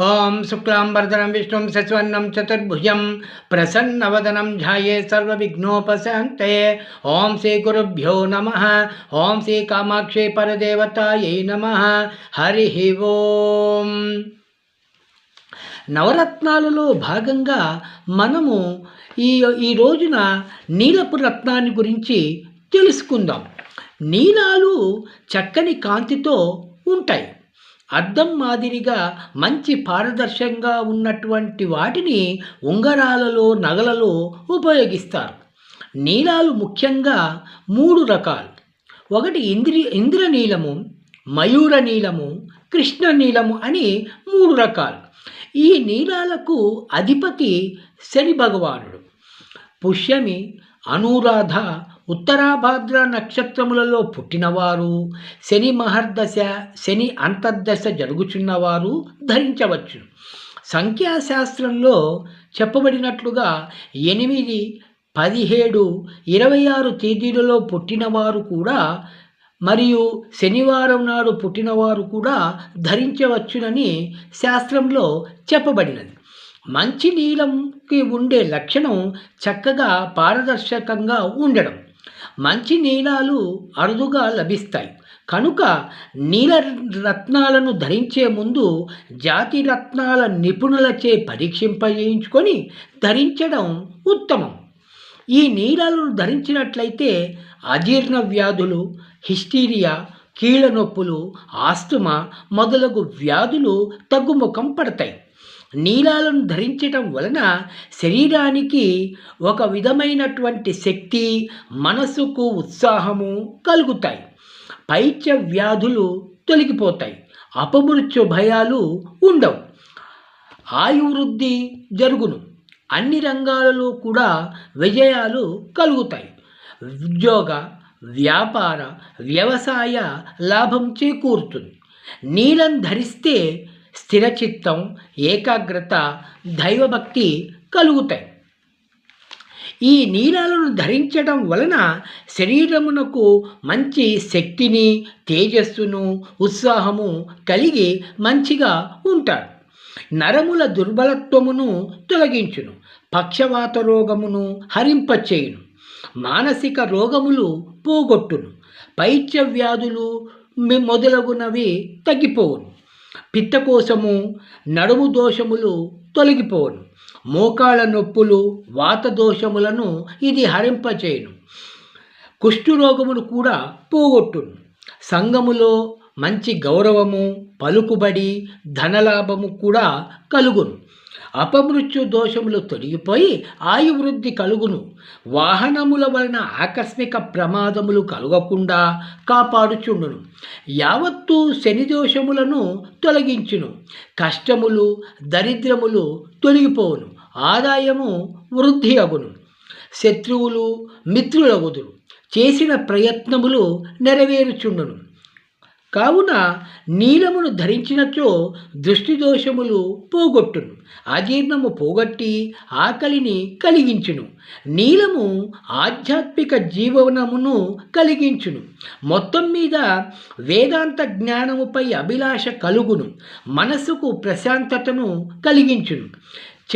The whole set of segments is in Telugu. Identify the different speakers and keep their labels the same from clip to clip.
Speaker 1: ఓం శుక్లాంబర్ధనం విష్ణుం శశివర్ణం చతుర్భుజం ప్రసన్నవదనం ధ్యాయే సర్వవిఘ్నోపశాంతే. ఓం శ్రీ గురుభ్యో నమ. ఓం శ్రీ కామాక్షి పరదేవతాయై నమ. హరి ఓం. నవరత్నాలలో భాగంగా మనము ఈ ఈ రోజున నీలపు రత్నాన్ని గురించి తెలుసుకుందాం. నీలాలు చక్కని కాంతితో ఉంటాయి. అద్దం మాదిరిగా మంచి పారదర్శకంగా ఉన్నటువంటి వాటిని ఉంగరాలలో నగలలో ఉపయోగిస్తారు. నీలాలు ముఖ్యంగా మూడు రకాలు. ఒకటి ఇంద్రి ఇంద్రనీలము మయూర నీలము కృష్ణ నీలము అని మూడు రకాలు. ఈ నీలాలకు అధిపతి శని భగవానుడు. పుష్యమి అనురాధ ఉత్తరాభాద్ర నక్షత్రములలో పుట్టినవారు శని మహర్దశ శని అంతర్దశ జరుగుచున్నవారు ధరించవచ్చు. సంఖ్యాశాస్త్రంలో చెప్పబడినట్లుగా ఎనిమిది పదిహేడు ఇరవై ఆరు తేదీలలో పుట్టినవారు కూడా మరియు శనివారం నాడు పుట్టినవారు కూడా ధరించవచ్చునని శాస్త్రంలో చెప్పబడినది. మంచి నీలంకి ఉండే లక్షణం చక్కగా పారదర్శకంగా ఉండడం. మంచి నీలాలు అరుదుగా లభిస్తాయి. కనుక నీల రత్నాలను ధరించే ముందు జాతి రత్నాల నిపుణులచే పరీక్షింపజేయించుకొని ధరించడం ఉత్తమం. ఈ నీలాలను ధరించినట్లయితే అజీర్ణ వ్యాధులు హిస్టీరియా కీళ్ళ నొప్పులు ఆస్తుమా మొదలగు వ్యాధులు తగ్గుముఖం పడతాయి. నీలాలను ధరించటం వలన శరీరానికి ఒక విధమైనటువంటి శక్తి మనసుకు ఉత్సాహము కలుగుతాయి. పైత్య వ్యాధులు తొలగిపోతాయి. అపమృత్యు భయాలు ఉండవు. ఆయువృద్ధి జరుగును. అన్ని రంగాలలో కూడా విజయాలు కలుగుతాయి. ఉద్యోగ వ్యాపార వ్యవసాయ లాభం చేకూరుతుంది. నీలం ధరిస్తే స్థిరచిత్తం ఏకాగ్రత దైవభక్తి కలుగుతాయి. ఈ నీలాలను ధరించడం వలన శరీరమునకు మంచి శక్తిని తేజస్సును ఉత్సాహము కలిగి మంచిగా ఉంటాడు. నరముల దుర్బలత్వమును తొలగించును పక్షవాత రోగమును హరింపచేయును మానసిక రోగములు పోగొట్టును పైత్య వ్యాధులు మొదలగునవి తగ్గిపోవును. పిత్తకోశము నడుము దోషములు తొలగిపోవును మోకాళ్ళ నొప్పులు వాత దోషములను ఇది హరింపచేయును. కుష్ఠురోగమును కూడా పోగొట్టును. సంఘములో మంచి గౌరవము పలుకుబడి ధనలాభము కూడా కలుగును. అపమృత్యు దోషములు తొలగిపోయి ఆయువృద్ధి కలుగును. వాహనముల వలన ఆకస్మిక ప్రమాదములు కలగకుండా కాపాడుచుండును. యావత్తు శని దోషములను తొలగించును. కష్టములు దరిద్రములు తొలగిపోవును. ఆదాయము వృద్ధి అగును. శత్రువులు మిత్రులగుదురు. చేసిన ప్రయత్నములు నెరవేరుచుండును. కావున నీలమును ధరించినచో దృష్టి దోషములు పోగొట్టును అజీర్ణము పోగొట్టి ఆకలిని కలిగించును. నీలము ఆధ్యాత్మిక జీవనమును కలిగించును. మొత్తం మీద వేదాంత జ్ఞానముపై అభిలాష కలుగును మనసుకు ప్రశాంతతను కలిగించును.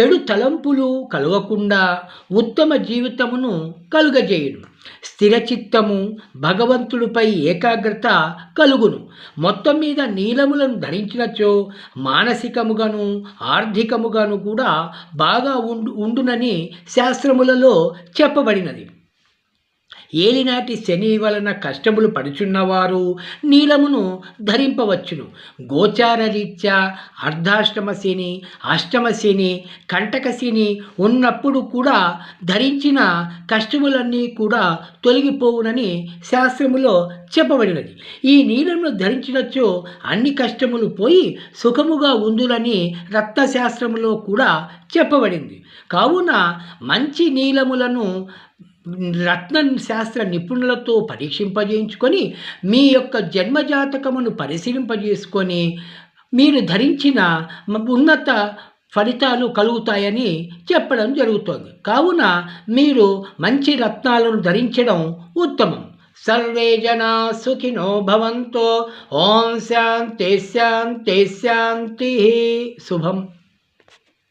Speaker 1: చెడు తలంపులు కలగకుండా ఉత్తమ జీవితమును కలుగజేయును. స్థిరచిత్తము భగవంతుడిపై ఏకాగ్రత కలుగును. మొత్తం మీద నీలములను ధరించినచో మానసికముగాను ఆర్థికముగాను కూడా బాగా ఉండు ఉండునని శాస్త్రములలో చెప్పబడినది. ఏలినాటి శని వలన కష్టములు పడుచున్నవారు నీలమును ధరింపవచ్చును. గోచార రీత్యా అర్ధాష్టమ శని అష్టమ శని కంటక శని ఉన్నప్పుడు కూడా ధరించిన కష్టములన్నీ కూడా తొలగిపోవునని శాస్త్రములో చెప్పబడినది. ఈ నీలమును ధరించినచో అన్ని కష్టములు పోయి సుఖముగా ఉందులని రక్తశాస్త్రములో కూడా చెప్పబడింది. కావున మంచి నీలములను రత్న శాస్త్ర నిపుణులతో పరీక్షింపజేయించుకొని మీ యొక్క జన్మజాతకమును పరిశీలింపజేసుకొని మీరు ధరించిన ఉన్నత ఫలితాలు కలుగుతాయని చెప్పడం జరుగుతోంది. కావున మీరు మంచి రత్నాలను ధరించడం ఉత్తమం. సర్వే జనా సుఖినో భవంతో. ఓం శాంతి శాంతి శాంతి. శుభం.